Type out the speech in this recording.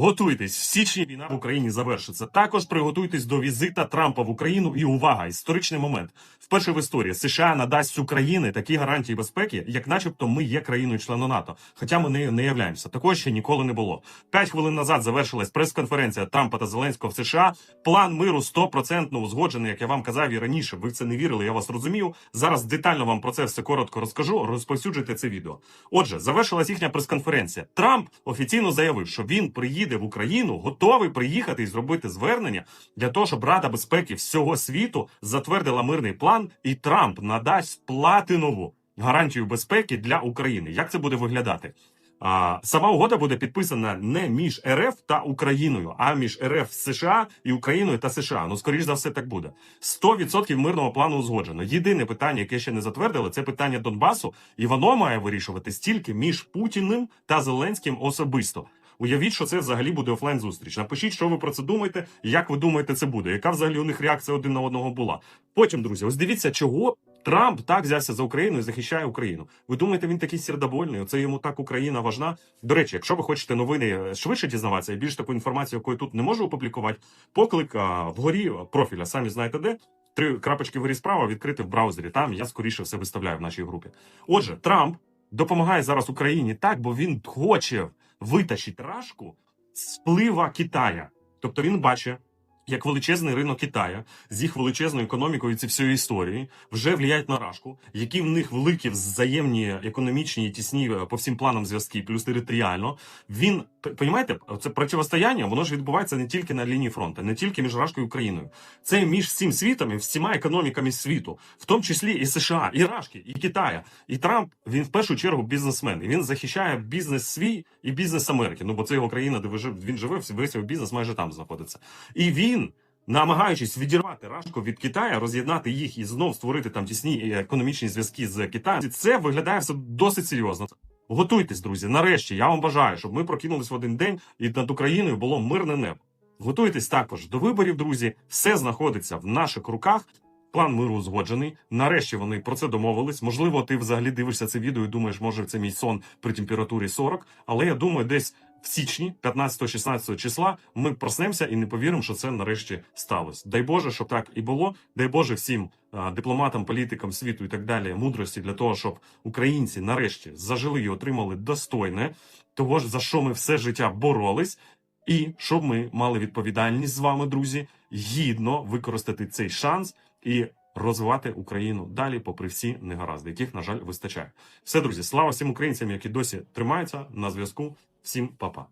Готуйтесь, в січні війна в Україні завершиться. Також приготуйтесь до візита Трампа в Україну. І увага, історичний момент. Вперше в історії США надасть Україні такі гарантії безпеки, як, начебто, ми є країною членом НАТО. Хоча ми нею не являємося. Такого ще ніколи не було. П'ять хвилин назад завершилась прес-конференція Трампа та Зеленського в США. План миру 100% узгоджений, як я вам казав і раніше. Ви в це не вірили. Я вас розумів. Зараз детально вам про це все коротко розкажу. Розповсюджуйте це відео. Отже, завершилась їхня прес-конференція. Трамп офіційно заявив, що він приїде в Україну, готовий приїхати і зробити звернення для того, щоб Рада безпеки всього світу затвердила мирний план, і Трамп надасть платинову гарантію безпеки для України. Як це буде виглядати? А, сама угода буде підписана не між РФ та Україною, а між РФ США і Україною та США. Ну, скоріш за все, так буде. 100% мирного плану узгоджено. Єдине питання, яке ще не затвердили, це питання Донбасу, і воно має вирішуватись тільки між Путіним та Зеленським особисто. Уявіть, що це взагалі буде офлайн зустріч. Напишіть, що ви про це думаєте, як ви думаєте, це буде. Яка взагалі у них реакція один на одного була? Потім, друзі, ось дивіться, чого Трамп так взявся за Україну і захищає Україну. Ви думаєте, він такий сердобольний? Оце йому так Україна важна. До речі, якщо ви хочете новини швидше дізнаватися і більш таку інформацію, яку я тут не можу опублікувати, поклик а, вгорі профіля, самі знаєте де. Три крапочки вгорі справа відкрити в браузері. Там я скоріше все виставляю в нашій групі. Отже, Трамп допомагає зараз Україні так, бо він хоче витащити рашку з вплива Китая. Тобто він бачить, як величезний ринок Китая з їх величезною економікою ці всієї історії вже влияють на рашку, які в них великі взаємні економічні і тісні е, по всім планам зв'язки, плюс територіально. Він понімаєте, це протистояння, воно ж відбувається не тільки на лінії фронту, не тільки між Рашкою і Україною. Це між всім світом і всіма економіками світу, в тому числі і США, і Рашки, і Китая. І Трамп він в першу чергу бізнесмен. І він захищає бізнес свій і бізнес Америки. Ну бо це його країна, де він живе, весь його бізнес майже там знаходиться. І він. Намагаючись відірвати Рашку від Китаю, роз'єднати їх і знов створити там тісні економічні зв'язки з Китаєм, це виглядає все досить серйозно. Готуйтесь, друзі. Нарешті я вам бажаю, щоб ми прокинулись в один день і над Україною було мирне небо. Готуйтесь також до виборів, друзі. Все знаходиться в наших руках. План миру узгоджений. Нарешті вони про це домовились. Можливо, ти взагалі дивишся це відео і думаєш, може це мій сон при температурі 40. Але я думаю, десь в січні, 15-16 числа, ми проснемося і не повіримо, що це нарешті сталося. Дай Боже, щоб так і було. Дай Боже всім дипломатам, політикам світу і так далі мудрості для того, щоб українці нарешті зажили і отримали достойне того ж за що ми все життя боролись. І щоб ми мали відповідальність з вами, друзі, гідно використати цей шанс і розвивати Україну далі, попри всі негаразди, яких, на жаль, вистачає. Все, друзі, слава всім українцям, які досі тримаються на зв'язку. Всім па-па.